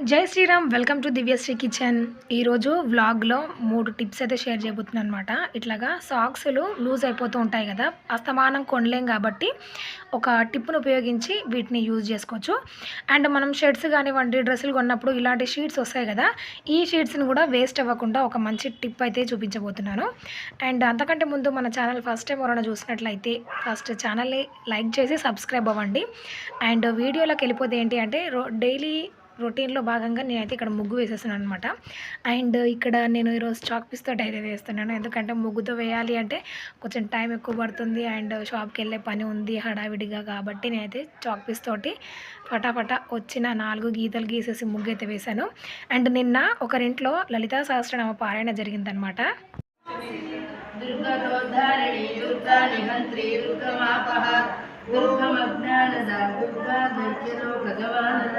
జై Shriram welcome to Divyasri kitchen. ఈరోజు వ్లాగ్లో మూడు టిప్స్ అయితే షేర్ చేయబోతున్నాను అనమాట ఇట్లాగా సాక్స్లు లూజ్ అయిపోతూ ఉంటాయి కదా అస్తమానం కొనలేం కాబట్టి ఒక టిప్ను ఉపయోగించి వీటిని యూజ్ చేసుకోవచ్చు. అండ్ మనం షర్ట్స్ కానివ్వండి డ్రెస్సులు కొన్నప్పుడు ఇలాంటి షీట్స్ వస్తాయి కదా ఈ షీట్స్ని కూడా వేస్ట్ అవ్వకుండా ఒక మంచి టిప్ అయితే చూపించబోతున్నాను. అండ్ అంతకంటే ముందు మన ఛానల్ ఫస్ట్ టైం ఎవరైనా చూసినట్లయితే ఫస్ట్ ఛానల్ని లైక్ చేసి సబ్స్క్రైబ్ అవ్వండి. అండ్ వీడియోలోకి వెళ్ళిపోతే ఏంటి అంటే రో డైలీ రొటీన్లో భాగంగా నేనైతే ఇక్కడ ముగ్గు వేసేస్తున్నాను అనమాట అండ్ ఇక్కడ నేను ఈరోజు చాక్ పీస్ తోటి అయితే వేస్తున్నాను. ఎందుకంటే ముగ్గుతో వేయాలి అంటే కొంచెం టైం ఎక్కువ పడుతుంది. అండ్ షాప్కి వెళ్ళే పని ఉంది హడావిడిగా కాబట్టి నేనైతే చాక్ పీస్ తోటి ఫటాఫటా వచ్చిన నాలుగు గీతలు గీసేసి ముగ్గు అయితే వేశాను. అండ్ నిన్న ఒకరింట్లో లలితా సహస్రనామ పారాయణ జరిగిందనమాట దుర్గదోద్ధారిణి దుర్గా నిహంత్రి దుర్గమాపహ దుర్గమజ్ఞానద దుర్గా దైత్యలోకగవానద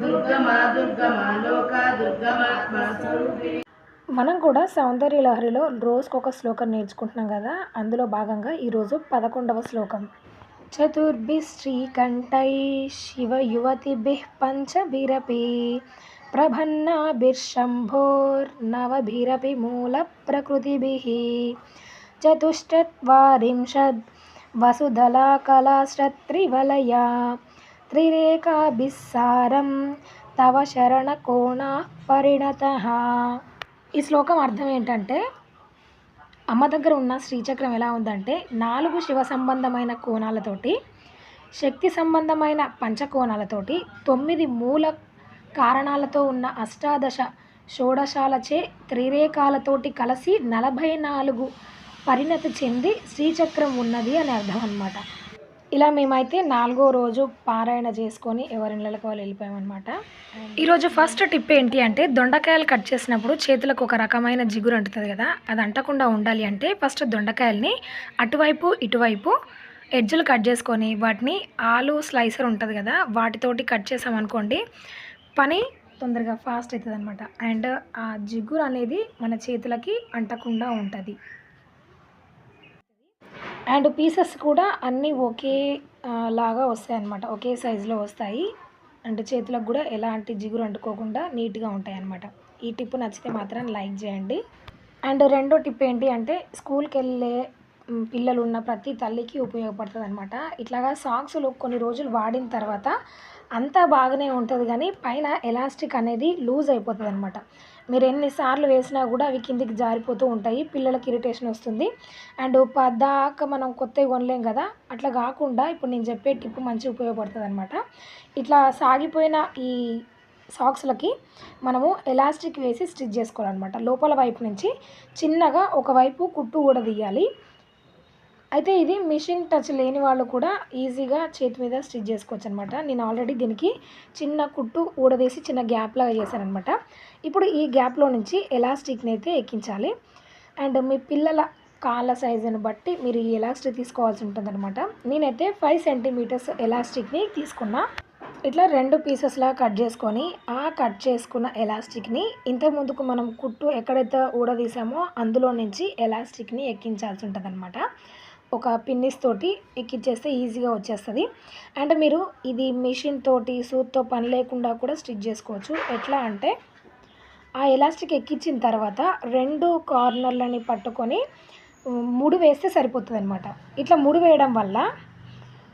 దుర్గమా దుర్గమా లోక దుర్గమాత్మ స్వరూపిణి మనం కూడా సౌందర్య లహరిలో రోజుకు ఒక శ్లోకం నేర్చుకుంటున్నాం కదా అందులో భాగంగా ఈరోజు పదకొండవ శ్లోకం. చతుర్భి శ్రీకంఠై శివ యువతిభి పంచభిరపి ప్రభన్నాభిర్శంభోర్నవభిరపి మూల ప్రకృతిభి చతుశ్చత్వారింశద్ వసుధలా కళాశ్రత్రివలయా త్రిరేఖాభిస్సారం తవ శరణకోణ పరిణత. ఈ శ్లోకం అర్థం ఏంటంటే అమ్మ దగ్గర ఉన్న శ్రీచక్రం ఎలా ఉందంటే నాలుగు శివ సంబంధమైన కోణాలతోటి శక్తి సంబంధమైన పంచకోణాలతోటి తొమ్మిది మూల కారణాలతో ఉన్న అష్టాదశ షోడశాలచే త్రిరేకాలతోటి కలిసి నలభై నాలుగు పరిణతి చెంది శ్రీచక్రం ఉన్నది అని అర్థం అనమాట ఇలా మేమైతే నాలుగో రోజు పారాయణ చేసుకొని ఎవరిళ్ళకి వాళ్ళు వెళ్ళిపోయామన్నమాట. ఈరోజు ఫస్ట్ టిప్ ఏంటి అంటే దొండకాయలు కట్ చేసినప్పుడు చేతులకు ఒక రకమైన జిగురు అంటుతుంది కదా అది అంటకుండా ఉండాలి అంటే ఫస్ట్ దొండకాయల్ని అటువైపు ఇటువైపు ఎడ్జులు కట్ చేసుకొని వాటిని ఆలు స్లైసర్ ఉంటుంది కదా వాటితోటి కట్ చేసామనుకోండి పని తొందరగా ఫాస్ట్ అవుతుంది అనమాట అండ్ ఆ జిగురు అనేది మన చేతులకి అంటకుండా ఉంటుంది. అండ్ పీసెస్ కూడా అన్నీ ఒకే లాగా వస్తాయి అన్నమాట ఒకే సైజులో వస్తాయి. అండ్ చేతులకు కూడా ఎలాంటి జిగురు అంటుకోకుండా నీట్గా ఉంటాయి అన్నమాట ఈ టిప్ నచ్చితే మాత్రం లైక్ చేయండి. అండ్ రెండో టిప్ ఏంటి అంటే స్కూల్కి వెళ్ళే పిల్లలు ఉన్న ప్రతి తల్లికి ఉపయోగపడుతుంది అనమాట ఇట్లాగా సాక్స్లు కొన్ని రోజులు వాడిన తర్వాత అంతా బాగానే ఉంటుంది కానీ పైన ఎలాస్టిక్ అనేది లూజ్ అయిపోతుంది అనమాట మీరు ఎన్నిసార్లు వేసినా కూడా అవి కిందికి జారిపోతూ ఉంటాయి. పిల్లలకి ఇరిటేషన్ వస్తుంది. అండ్ పద్దాక మనం కొత్తవి కొనలేం కదా? అట్లా కాకుండా ఇప్పుడు నేను చెప్పే టిప్ మంచి ఉపయోగపడుతుంది అనమాట ఇట్లా సాగిపోయిన ఈ సాక్స్లకి మనము ఎలాస్టిక్ వేసి స్టిచ్ చేసుకోవాలన్నమాట. లోపల వైపు నుంచి చిన్నగా ఒకవైపు కుట్టు కూడా తీయాలి. అయితే ఇది మిషన్ టచ్ లేని వాళ్ళు కూడా ఈజీగా చేతి మీద స్టిచ్ చేసుకోవచ్చు అనమాట నేను ఆల్రెడీ దీనికి చిన్న కుట్టు ఊడదీసి చిన్న గ్యాప్ లాగా చేశాను అనమాట ఇప్పుడు ఈ గ్యాప్లో నుంచి ఎలాస్టిక్ని అయితే ఎక్కించాలి. అండ్ మీ పిల్లల కాళ్ళ సైజుని బట్టి మీరు ఈ ఎలాస్టిక్ తీసుకోవాల్సి ఉంటుందన్నమాట నేనైతే ఫైవ్ సెంటీమీటర్స్ ఎలాస్టిక్ని తీసుకున్నా. ఇట్లా రెండు పీసెస్లా కట్ చేసుకొని ఆ కట్ చేసుకున్న ఎలాస్టిక్ని ఇంతకుముందుకు మనం కుట్టు ఎక్కడైతే ఊడదీసామో అందులో నుంచి ఎలాస్టిక్ని ఎక్కించాల్సి ఉంటుంది ఒక పిన్నిస్ తోటి ఎక్కిచ్చేస్తే ఈజీగా వచ్చేస్తుంది. అండ్ మీరు ఇది మిషన్ తోటి సూత్తో పని లేకుండా కూడా స్టిచ్ చేసుకోవచ్చు. ఎట్లా అంటే ఆ ఎలాస్టిక్ ఎక్కించిన తర్వాత రెండు కార్నర్లని పట్టుకొని ముడి వేస్తే సరిపోతుంది అనమాట ఇట్లా ముడి వేయడం వల్ల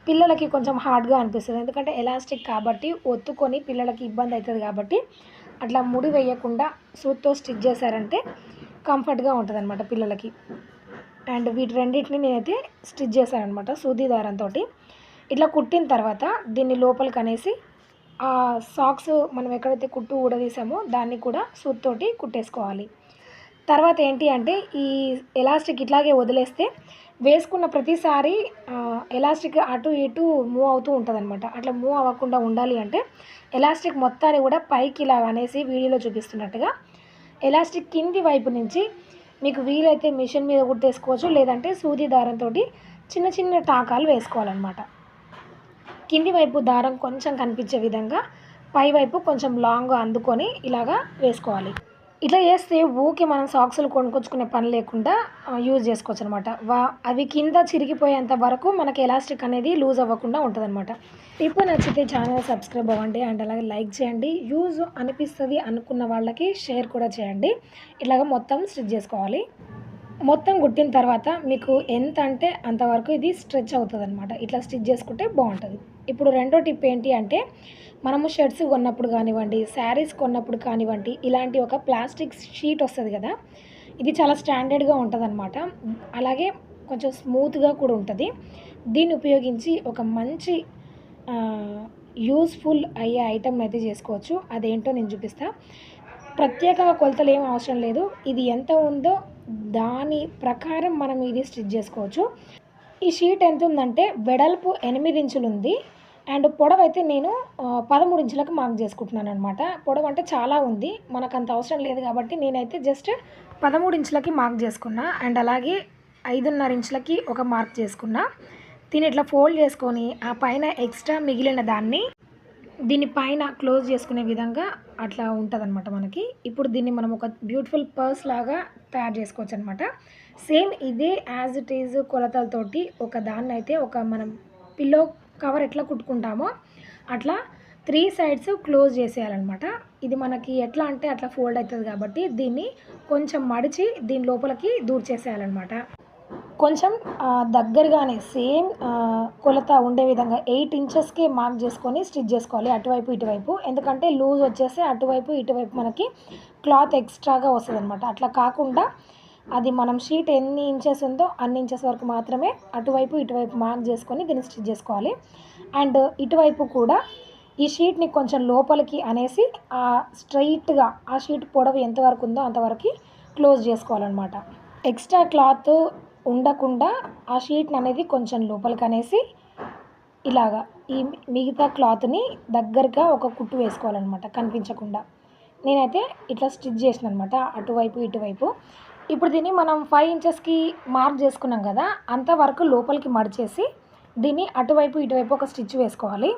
పిల్లలకి కొంచెం హార్డ్గా అనిపిస్తుంది. ఎందుకంటే ఎలాస్టిక్ కాబట్టి ఒత్తుకొని పిల్లలకి ఇబ్బంది అవుతుంది కాబట్టి అట్లా ముడి వేయకుండా సూత్తో స్టిచ్ చేశారంటే కంఫర్ట్గా ఉంటుంది అనమాట పిల్లలకి. అండ్ వీటి రెండింటిని నేనైతే స్టిచ్ చేశాను అనమాట సూది దారంతో ఇట్లా కుట్టిన తర్వాత దీన్ని లోపలికి అనేసి ఆ సాక్స్ మనం ఎక్కడైతే కుట్టు ఊడదీసామో దాన్ని కూడా సూత్తోటి కుట్టేసుకోవాలి. తర్వాత ఏంటి అంటే ఈ ఎలాస్టిక్ ఇట్లాగే వదిలేస్తే వేసుకున్న ప్రతిసారి ఎలాస్టిక్ అటు ఇటు మూవ్ అవుతూ ఉంటుందన్నమాట. అట్లా మూవ్ అవ్వకుండా ఉండాలి అంటే ఎలాస్టిక్ మొత్తాన్ని కూడా పైకి ఇలా అనేసి వీడియోలో చూపిస్తున్నట్టుగా ఎలాస్టిక్ కింది వైపు నుంచి మీకు వీలైతే మిషన్ మీద కుట్టేసుకోవచ్చు లేదంటే సూది దారంతో చిన్న చిన్న టాకాలు వేసుకోవాలన్నమాట. కింది వైపు దారం కొంచెం కనిపించే విధంగా పై వైపు కొంచెం లాంగ్ అందుకొని ఇలాగా వేసుకోవాలి. ఇట్లా చేస్తే ఊకే మనం సాక్సులు కొనుక్కొచ్చుకునే పని లేకుండా యూజ్ చేసుకోవచ్చు అనమాట వా అవి కింద చిరిగిపోయేంత వరకు మనకి ఎలాస్టిక్ అనేది లూజ్ అవ్వకుండా ఉంటుంది అనమాట ఇప్పుడు నచ్చితే ఛానల్ సబ్స్క్రైబ్ అవ్వండి అండ్ అలాగే లైక్ చేయండి. యూజ్ అనిపిస్తుంది అనుకున్న వాళ్ళకి షేర్ కూడా చేయండి. ఇలాగ మొత్తం స్టిచ్ చేసుకోవాలి. మొత్తం కుట్టిన తర్వాత మీకు ఎంత అంటే అంతవరకు ఇది స్ట్రెచ్ అవుతుంది అనమాట ఇట్లా స్టిచ్ చేసుకుంటే బాగుంటుంది. ఇప్పుడు రెండో టిప్ ఏంటి అంటే మనము షర్ట్స్ కొన్నప్పుడు కానివ్వండి శారీస్ కొన్నప్పుడు కానివ్వండి ఇలాంటి ఒక ప్లాస్టిక్ షీట్ వస్తుంది కదా ఇది చాలా స్టాండర్డ్గా ఉంటుంది అనమాట అలాగే కొంచెం స్మూత్గా కూడా ఉంటుంది. దీన్ని ఉపయోగించి ఒక మంచి యూస్ఫుల్ అయ్యే ఐటమ్ అయితే చేసుకోవచ్చు. అదేంటో నేను చూపిస్తా. ప్రత్యేకంగా కొలతలు ఏం అవసరం లేదు. ఇది ఎంత ఉందో దాని ప్రకారం మనం ఇది స్టిచ్ చేసుకోవచ్చు. ఈ షీట్ ఎంత ఉందంటే వెడల్పు ఎనిమిది ఇంచులు ఉంది అండ్ పొడవు అయితే నేను పదమూడు ఇంచులకు మార్క్ చేసుకుంటున్నాను అనమాట పొడవు అంటే చాలా ఉంది. మనకు అంత అవసరం లేదు కాబట్టి నేనైతే జస్ట్ పదమూడు ఇంచులకి మార్క్ చేసుకున్నా అండ్ అలాగే ఐదున్నర ఇంచులకి ఒక మార్క్ చేసుకున్నా. దీన్ని ఇట్లా ఫోల్డ్ చేసుకొని ఆ పైన ఎక్స్ట్రా మిగిలిన దాన్ని దీని పైన క్లోజ్ చేసుకునే విధంగా అట్లా ఉంటుందన్నమాట మనకి. ఇప్పుడు దీన్ని మనం ఒక బ్యూటిఫుల్ పర్స్ లాగా తయారు చేసుకోవచ్చు అనమాట సేమ్ ఇదే యాజ్ ఇట్ ఈజ్ కొలతలతోటి ఒక దాన్ని అయితే ఒక మనం పిల్లో కవర్ ఎట్లా కుట్టుకుంటామో అట్లా త్రీ సైడ్స్ క్లోజ్ చేసేయాలన్నమాట. ఇది మనకి ఎట్లా అంటే అట్లా ఫోల్డ్ అవుతుంది కాబట్టి దీన్ని కొంచెం మడిచి దీని లోపలికి దూర్ చేసేయాలన్నమాట. కొంచెం దగ్గరగానే సేమ్ కొలత ఉండే విధంగా ఎయిట్ ఇంచెస్కి మార్క్ చేసుకొని స్టిచ్ చేసుకోవాలి అటువైపు ఇటువైపు. ఎందుకంటే లూజ్ వచ్చేసి అటువైపు ఇటువైపు మనకి క్లాత్ ఎక్స్ట్రాగా వస్తుంది అనమాట అట్లా కాకుండా అది మనం షీట్ ఎన్ని ఇంచెస్ ఉందో అన్ని ఇంచెస్ వరకు మాత్రమే అటువైపు ఇటువైపు మార్క్ చేసుకొని దీన్ని స్టిచ్ చేసుకోవాలి. అండ్ ఇటువైపు కూడా ఈ షీట్ని కొంచెం లోపలికి అనేసి ఆ స్ట్రైట్గా ఆ షీట్ పొడవు ఎంతవరకు ఉందో అంతవరకు క్లోజ్ చేసుకోవాలన్నమాట. ఎక్స్ట్రా క్లాత్ ఉండకుండా ఆ షీట్ని అనేది కొంచెం లోపలికి అనేసి ఇలాగా ఈ మిగతా క్లాత్ని దగ్గరగా ఒక కుట్టు వేసుకోవాలన్నమాట కనిపించకుండా. నేనైతే ఇట్లా స్టిచ్ చేసిన అనమాట అటువైపు ఇటువైపు. ఇప్పుడు దీన్ని మనం ఫైవ్ ఇంచెస్కి మార్క్ చేసుకున్నాం కదా అంతవరకు లోపలికి మడిచేసి దీన్ని అటువైపు ఇటువైపు ఒక స్టిచ్ వేసుకోవాలి.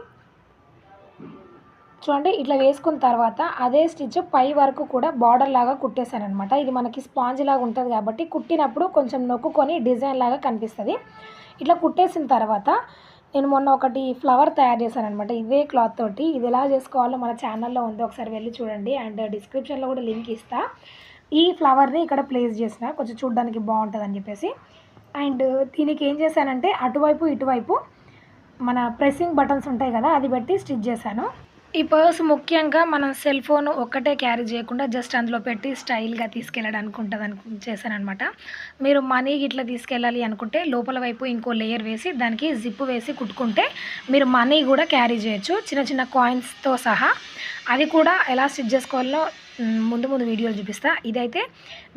చూడండి ఇట్లా వేసుకున్న తర్వాత అదే స్టిచ్ పై వరకు కూడా బార్డర్ లాగా కుట్టేశాను అనమాట ఇది మనకి స్పాంజ్ లాగా ఉంటుంది కాబట్టి కుట్టినప్పుడు కొంచెం నొక్కుకొని డిజైన్ లాగా కనిపిస్తుంది. ఇట్లా కుట్టేసిన తర్వాత నేను మొన్న ఒకటి ఫ్లవర్ తయారు చేశాను అనమాట ఇదే క్లాత్ తోటి. ఇది ఎలా చేసుకోవాలో మన ఛానల్లో ఉంది. ఒకసారి వెళ్ళి చూడండి. అండ్ డిస్క్రిప్షన్లో కూడా లింక్ ఇస్తా. ఈ ఫ్లవర్ని ఇక్కడ ప్లేస్ చేసిన. కొంచెం చూడడానికి బాగుంటుంది అని చెప్పేసి. అండ్ దీనికి ఏం చేశానంటే అటువైపు ఇటువైపు మన ప్రెస్సింగ్ బటన్స్ ఉంటాయి కదా అది పెట్టి స్టిచ్ చేశాను. ఈ పర్స్ ముఖ్యంగా మనం సెల్ ఫోన్ ఒక్కటే క్యారీ చేయకుండా జస్ట్ అందులో పెట్టి స్టైల్గా తీసుకెళ్ళడానికి ఉంటుంది అను చేశాను అనమాట మీరు మనీ ఇట్లా తీసుకెళ్ళాలి అనుకుంటే లోపల వైపు ఇంకో లేయర్ వేసి దానికి జిప్ వేసి కుట్టుకుంటే మీరు మనీ కూడా క్యారీ చేయొచ్చు. చిన్న చిన్న కాయిన్స్తో సహా. అది కూడా ఎలా స్టిచ్ చేసుకోవాలో ముందు ముందు వీడియోలు చూపిస్తా. ఇదైతే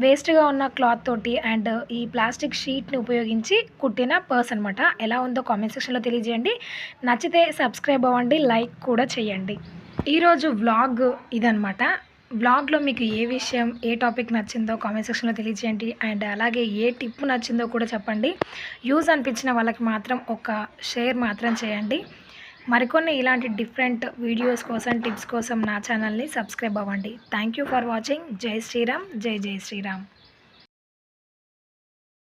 వేస్ట్గా ఉన్న క్లాత్ తోటి అండ్ ఈ ప్లాస్టిక్ షీట్ని ఉపయోగించి కుట్టిన పర్స్ అనమాట ఎలా ఉందో కామెంట్ సెక్షన్లో తెలియజేయండి. నచ్చితే సబ్స్క్రైబ్ అవ్వండి లైక్ కూడా చేయండి. ఈరోజు వ్లాగ్ ఇదనమాట వ్లాగ్లో మీకు ఏ విషయం ఏ టాపిక్ నచ్చిందో కామెంట్ సెక్షన్లో తెలియజేయండి. అండ్ అలాగే ఏ టిప్ నచ్చిందో కూడా చెప్పండి. యూజ్ అనిపించిన వాళ్ళకి మాత్రం ఒక షేర్ మాత్రం చేయండి. మరికొన్ని ఇలాంటి డిఫరెంట్ వీడియోస్ కోసం టిప్స్ కోసం నా ఛానల్ని సబ్స్క్రైబ్ అవ్వండి. థ్యాంక్ యూ ఫర్ వాచింగ్ జై శ్రీరామ్ జై జై శ్రీరామ్